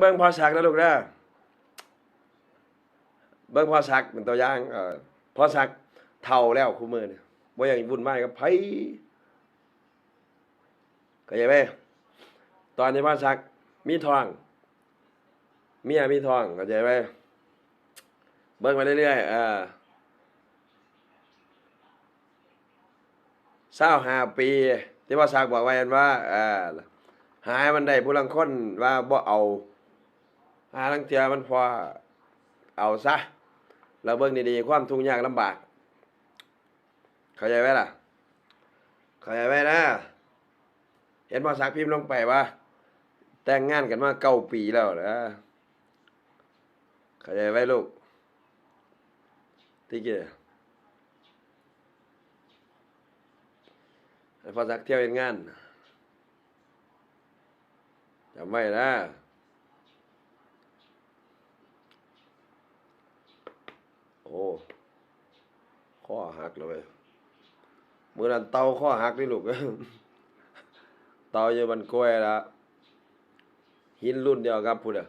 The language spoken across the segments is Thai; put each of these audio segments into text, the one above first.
เบิ่งพอสักนะลูกนะเบิ่งพอสักเป็นตัวอย่างเออพอสักเฒ่าแล้วคู่มือเนี่บ่อยากวุ่นวายกับไผเข้าใจไหมตอนนี้พอสักมีทองเมียมีทองเข้าใจไหมเบิ่งไปเรื่อยๆเออ25ปีที่พ่อสักบอกไว้อันว่าเออหายมันได้ผู้ลังคนว่าบ่เอา หาลังเทือมันพอเอาซะเราเบิ่งดีๆความทุกข์ยากลำบาก เข้าใจไหมล่ะ เข้าใจไหมนะ เห็นพอสักพิมพ์ลงไปว่า แต่งงานกันมาเก้าปีแล้วนะเข้าใจไหมลูกที่เกี่ยพอสักเที่ยวเห็นงานจำไว้นะ โอ้ข้อหักเลยเมื่อนั้นเตาข้อหักนี่ลูกเตาอยู่บันกล้วยละหินรุ่นเดียวครับพูดอะ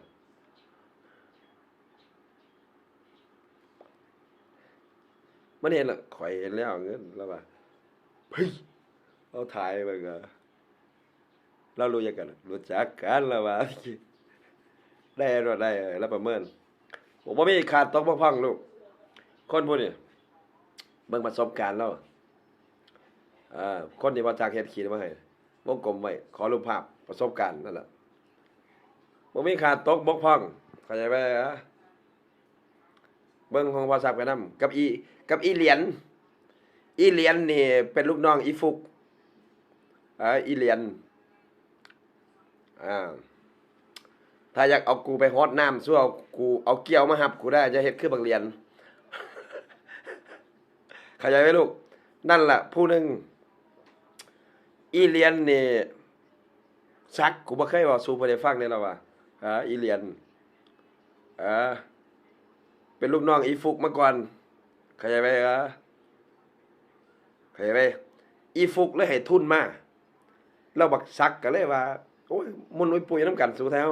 มันเห็นละข่อยเห็นแล้วเงินแล้วว่าเฮ้ยเอาถ่ายไปก็เรารู้จักกันรู้จักกันแล้วว่าได้รถได้แล้วประเมินผมว่ามีขาดตกบกพร่องลูก คนผู้นี้เบิ่งประสบการณ์แล้วอ่าคนที่มาจากเฮ็ดขีดมาให้วงกลมไว้ขอรูปภาพประสบการณ์นั่นแหละบ่มีขาดตกบกพร่องเข้าใจไหมฮะเบิ่งของภาษากันนำกับอีกับอีเหรียญอีเหรียญนี่เป็นลูกน้องอีฟุกอ่าอีเหรียญอ่าถ้าอยากเอากูไปฮอดน้ำสู้เอากูเอาเกี่ยวมาหับกูได้จะเฮ็ดคือบักเหรียญ ข้าใจไหมลูก นั่นแหละผู้หนึ่งอีเลียนนี่ซักกูบ่เคยว่าสู่บ่ได้ฟังเนี่ยแล้วว่าอ่าอีเลียนอ่าเป็นลูกน้องอีฟุกมาก่อนข้าใจไหมอะข้าใจไหมอีฟุกเลยให้ทุนมาแล้วบักซักก็เลยว่าโอ้ยมุนไว้ปุ๋ยน้ำกันสูแถว